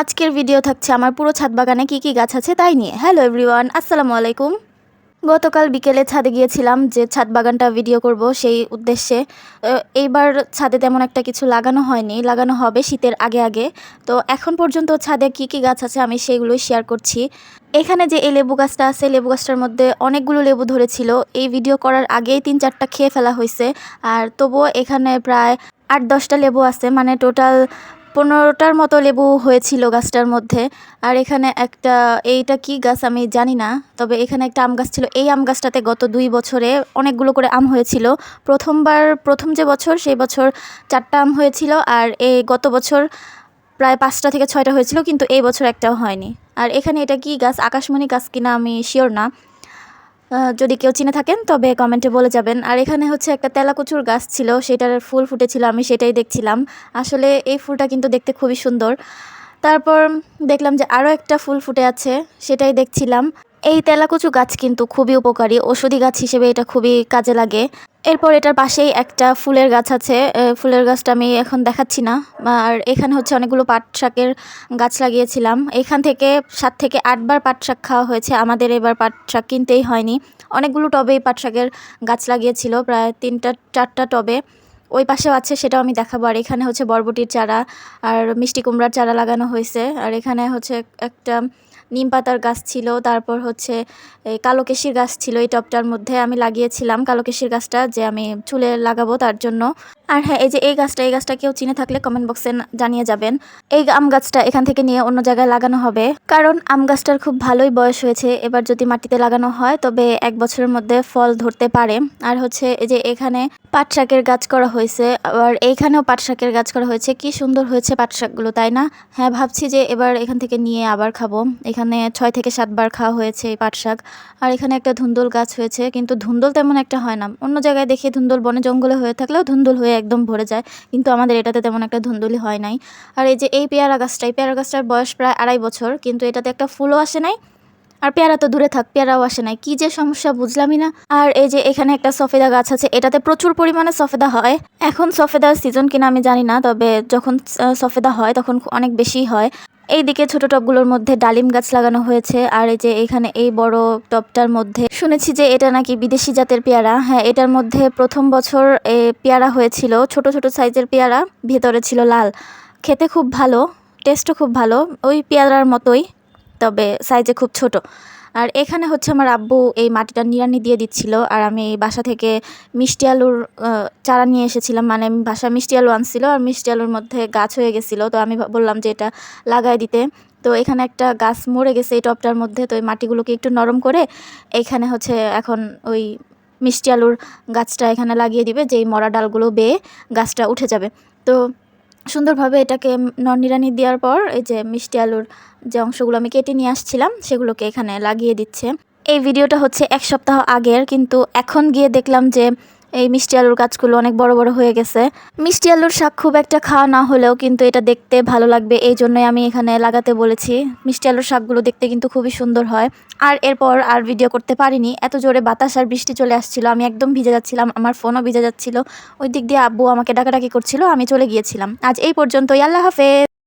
আজকের ভিডিও থাকছে আমার পুরো ছাদ বাগানে কী কী গাছ আছে তাই নিয়ে। হ্যালো এভরিওয়ান আসসালামু আলাইকুম। গতকাল বিকেলে ছাদে গিয়েছিলাম যে ছাদ বাগানটা ভিডিও করব সেই উদ্দেশ্যে। এইবার ছাদে তেমন একটা কিছু লাগানো হয়নি, লাগানো হবে শীতের আগে আগে। তো এখন পর্যন্ত ছাদে কী কী গাছ আছে আমি সেইগুলোই শেয়ার করছি। এখানে যে এই লেবু গাছটা আছে, লেবু গাছটার মধ্যে অনেকগুলো লেবু ধরেছিল। এই ভিডিও করার আগেই তিন চারটা খেয়ে ফেলা হয়েছে। আর তবুও এখানে প্রায় আট দশটা লেবু আছে। মানে টোটাল পনেরোটার মতো লেবু হয়েছিল গাছটার মধ্যে। আর এখানে একটা, এইটা কি গাছ আমি জানি না, তবে এখানে একটা আম গাছ ছিল। এই আম গাছটাতে গত দুই বছরে অনেকগুলো করে আম হয়েছিল। প্রথমবার, প্রথম যে বছর, সেই বছর চারটা আম হয়েছিল, আর এই গত বছর প্রায় পাঁচটা থেকে ছয়টা হয়েছিল, কিন্তু এই বছর একটাও হয়নি। আর এখানে এটা কি গাছ? আকাশমণি গাছ কিনা আমি শিওর না। যদি কেউ চিনে থাকেন, তবে কমেন্টে বলে যাবেন। আর এখানে হচ্ছে একটা তেলাকুচুর গাছ ছিল, সেটার ফুল ফুটেছিল, আমি সেটাই দেখছিলাম। আসলে এই ফুলটা কিন্তু দেখতে খুবই সুন্দর। তারপর দেখলাম যে আরও একটা ফুল ফুটে আছে, সেটাই দেখছিলাম। এই তেলাকুচু গাছ কিন্তু খুবই উপকারী। ওষুধি গাছ হিসেবে এটা খুবই কাজে লাগে। এরপর এটার পাশেই একটা ফুলের গাছ আছে। ফুলের গাছটা আমি এখন দেখাচ্ছি না। আর এখানে হচ্ছে অনেকগুলো পাট শাকের গাছ লাগিয়েছিলাম। এখান থেকে সাত থেকে আটবার পাট শাক খাওয়া হয়েছে। আমাদের এবার পাট শাক কিনতেই হয়নি। অনেকগুলো টবেই পাট শাকের গাছ লাগিয়েছিল। প্রায় তিনটা, চারটা টবে। ওই পাশেও আছে, সেটাও আমি দেখাবো। আর এখানে হচ্ছে বরবটির চারা আর মিষ্টি কুমড়ার চারা লাগানো হয়েছে। আর এখানে হচ্ছে একটা নিম পাতার গাছ ছিল, তারপর হচ্ছে কালোকেশির গাছ ছিল এই টবটার মধ্যে। আমি লাগিয়েছিলাম কালোকেশির গাছটা যে আমি চুলে লাগাবো তার জন্য। আর হ্যাঁ এই যে এই গাছটা এই গাছটা কেউ চিনে থাকলে কমেন্ট বক্সে জানিয়ে যাবেন। এই আম গাছটা এখান থেকে নিয়ে অন্য জায়গায় লাগানো হবে। কারণ আম গাছটার খুব ভালোই বয়স হয়েছে। এবার যদি মাটিতে লাগানো হয়, তবে এক বছরের মধ্যে ফল ধরতে পারে। আর হচ্ছে এই যে এখানে পাট শাকের গাছ করা হয়েছে। আবার এইখানেও পাট শাকের গাছ করা হয়েছে। কি সুন্দর হয়েছে পাট শাকগুলো, তাই না? হ্যাঁ ভাবছি যে এবার এখান থেকে নিয়ে আবার খাব। এখানে ছয় থেকে সাতবার খাওয়া হয়েছে এই পাট শাক। আর এখানে একটা ধুন্দুল গাছ হয়েছে, কিন্তু ধুন্দুল তেমন একটা হয় না। অন্য জায়গায় দেখি ধুন্দুল বনে জঙ্গলে হয়ে থাকলেও ধুন্দুল হয়ে একদম ভরে যায়। কিন্তু আমাদের এটাতে তেমন একটা ধুন্দুলি হয় নাই। আর এই যে এই পেয়ারা গাছটা, এই পেয়ারা গাছটার বয়স প্রায় আড়াই বছর, কিন্তু এটাতে একটা ফুলও আসে নাই। আর পেয়ারা তো দূরে থাক, পেয়ারাও আসে নাই। কি যে সমস্যা বুঝলামই না। আর এই যে এখানে একটা সফেদা গাছ আছে, এটাতে প্রচুর পরিমাণে সফেদা হয়। এখন সফেদার সিজন কিনা আমি জানি না, তবে যখন সফেদা হয় তখন অনেক বেশি হয়। এইদিকে ছোট টবগুলোর মধ্যে ডালিম গাছ লাগানো হয়েছে, আর এই যে এখানে এই বড় টবটার মধ্যে শুনেছি যে এটা নাকি বিদেশি জাতের পেয়ারা। হ্যাঁ এটার মধ্যে প্রথম বছর পেয়ারা হয়েছিল, ছোট ছোট সাইজের পেয়ারা, ভেতরে ছিল লাল। খেতে খুব ভালো টেস্টও খুব ভালো, ওই পেয়ারার মতোই। তবে সাইজে খুব ছোট। আর এখানে হচ্ছে আমার আব্বু এই মাটিটা নিড়ানি দিয়ে দিচ্ছিল আর আমি এই বাসা থেকে মিষ্টি আলুর চারা নিয়ে এসেছিলাম। মানে বাসা মিষ্টি আলু আনছিল আর মিষ্টি আলুর মধ্যে গাছ হয়ে গেছিল। তো আমি বললাম যে এটা লাগাই দিতে। তো এখানে একটা গাছ মরে গেছে এই টপটার মধ্যে। তো এই মাটিগুলোকে একটু নরম করে এখানে হচ্ছে এখন ওই মিষ্টি আলুর গাছটা এখানে লাগিয়ে দিবে। যেই মরা ডালগুলো বেয়ে গাছটা উঠে যাবে। তো সুন্দরভাবে এটাকে নিরানি দেওয়ার পর এই যে মিষ্টি আলুর যে অংশগুলো আমি কেটে নিয়ে আসছিলাম, সেগুলোকে এখানে লাগিয়ে দিচ্ছে। এই ভিডিওটা হচ্ছে এক সপ্তাহ আগের, কিন্তু এখন গিয়ে দেখলাম যে এই মিষ্টি আলুর গাছগুলো অনেক বড় বড় হয়ে গেছে। মিষ্টি আলুর শাক খুব একটা খাওয়া না হলেও কিন্তু এটা দেখতে ভালো লাগবে, এই জন্যই আমি এখানে লাগাতে বলেছি। মিষ্টি আলুর শাকগুলো দেখতে কিন্তু খুবই সুন্দর হয়। আর এরপর আর ভিডিও করতে পারিনি, এত জোরে বাতাস আর বৃষ্টি চলে আসছিল, আমি একদম ভিজে যাচ্ছিলাম, আমার ফোনও ভিজে যাচ্ছিল। ওই দিক দিয়ে আব্বু আমাকে ডাকাডাকি করছিল, আমি চলে গিয়েছিলাম। আজ এই পর্যন্তই, আল্লাহ হাফেজ।